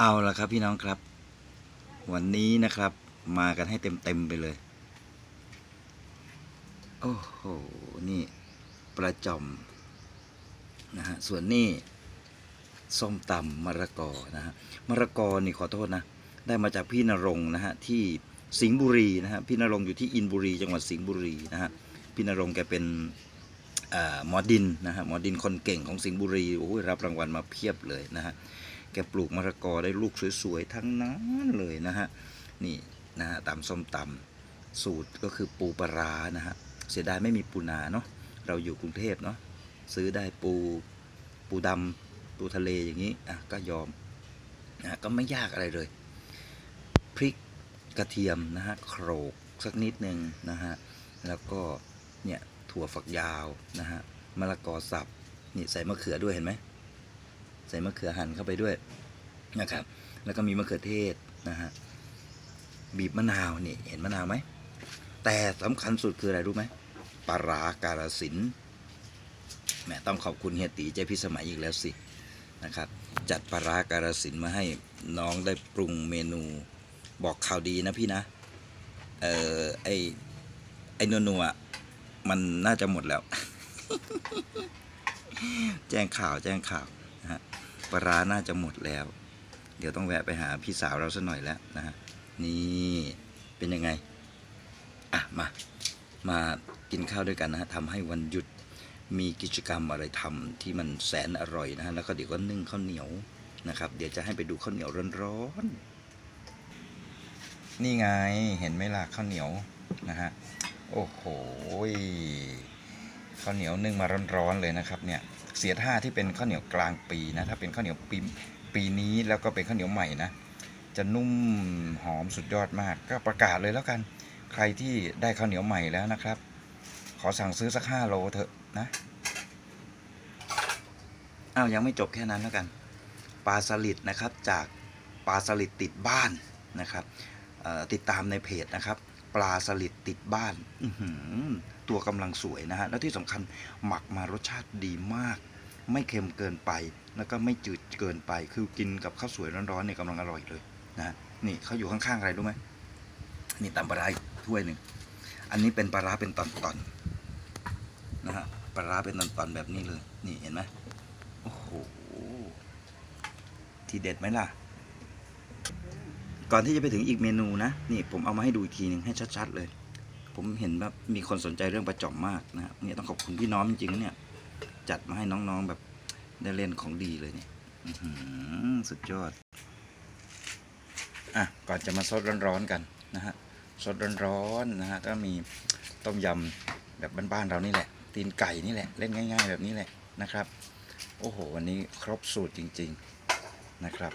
เอาละครับพี่น้องครับ วันนี้นะครับ มากันให้เต็มๆไปเลย โอ้โห นี่ประจอมนะฮะส่วนนี่ส้มตำมะระกอนะฮะมะระกอนี่ขอโทษนะ ได้มาจากพี่นรงนะฮะที่สิงห์บุรีนะฮะพี่นรงอยู่ที่อินบุรี จังหวัดสิงห์บุรีนะฮะพี่นรงแกเป็นหมอดินนะฮะหมอดินคนเก่งของสิงห์บุรีโอ้ยรับรางวัลมาเพียบเลยนะฮะ แกปลูกมะละกอได้ลูกสวยๆ ทั้งนั้นเลยนะฮะ นี่นะฮะตามส้มตำสูตรก็คือปูปลานะฮะ เสียดายไม่มีปูนาเนาะ เราอยู่กรุงเทพเนาะ ซื้อได้ปูปูดำปูทะเลอย่างนี้ อะ ก็ยอมนะะก็ไม่ยากอะไรเลย พริกกระเทียมนะฮะ โขลกสักนิดหนึ่งนะฮะ แล้วก็เนี่ยถั่วฝักยาวนะฮะมะละกอสับนี่ใส่มะเขือด้วยเห็นไหม ใส่มะเขือหั่นเข้าไปด้วยนะครับ แล้วก็มีมะเขือเทศนะฮะบีบมะนาวนี่เห็นมะนาวไหมแต่สำคัญสุดคืออะไรรู้ไหมปลาร้าการสินแหมต้องขอบคุณเฮียตีเจพิสมัยอีกแล้วสินะครับจัดปลาร้าการสินมาให้น้องได้ปรุงเมนูบอกข่าวดีนะพี่นะ เออไอไอนัวๆอะมันน่าจะหมดแล้ว แจ้งข่าวแจ้งข่าว ลาร้าน่าจะหมดแล้ว เดี๋ยวต้องแวะไปหาพี่สาวเราสักหน่อยแล้วนะฮะนี่เป็นยังไง อะ มามากินข้าวด้วยกันนะฮะทำให้วันหยุดมีกิจกรรมอะไรทำที่มันแสนอร่อยนะฮะแล้วก็เดี๋ยวก็นึ่งข้าวเหนียวนะครับ เดี๋ยวจะให้ไปดูข้าวเหนียวร้อนๆนี่ไงเห็นไหมล่ะข้าวเหนียวนะฮะโอ้โห ข้าวเหนียวนึ่งมาร้อนๆเลยนะครับเนี่ยเสียท่าที่เป็นข้าวเหนียวกลางปีนะถ้าเป็นข้าวเหนียวปีปีนี้แล้วก็เป็นข้าวเหนียวใหม่นะจะนุ่มหอมสุดยอดมาก ก็ประกาศเลยแล้วกัน ใครที่ได้ข้าวเหนียวใหม่แล้วนะครับ ขอสั่งซื้อสักห้าโลเถอะนะอ้าวยังไม่จบแค่นั้นแล้วกันปลาสลิดนะครับจากปลาสลิดติดบ้านนะครับติดตามในเพจนะครับ ปลาสลิดติดบ้านตัวกำลังสวยนะฮะ แล้วที่สำคัญหมักมารสชาติดีมาก ไม่เค็มเกินไป แล้วก็ไม่จืดเกินไป คือกินกับข้าวสวยร้อนๆเนี่ยกำลังอร่อยเลยนะนี่เขาอยู่ข้างๆอะไรรู้ไหมนี่ตำปลาร้าถ้วยหนึ่ง อันนี้เป็นปลาร้าเป็นตอนๆนะฮะปลาร้าเป็นตอนๆแบบนี้เลย นี่เห็นไหมโอ้โห ทีเด็ดไหมล่ะ ก่อนที่จะไปถึงอีกเมนูนะนี่ผมเอามาให้ดูอีกทีหนึ่งให้ชัด ๆ เลย ผมเห็นแบบมีคนสนใจเรื่องประจอมมากนะฮะเนี่ยต้องขอบคุณพี่น้องจริงๆเนี่ย จัดมาให้น้องๆแบบได้เล่นของดีเลยเนี่ยสุดยอดอะก่อนจะมาซดร้อนๆกันนะฮะซดร้อนๆนะฮะก็มีต้มยำแบบบ้านๆเรานี่แหละ ตีนไก่นี่แหละเล่นง่าย ๆ แบบนี้แหละนะครับ โอ้โห วันนี้ครบสูตรจริง ๆนะครับ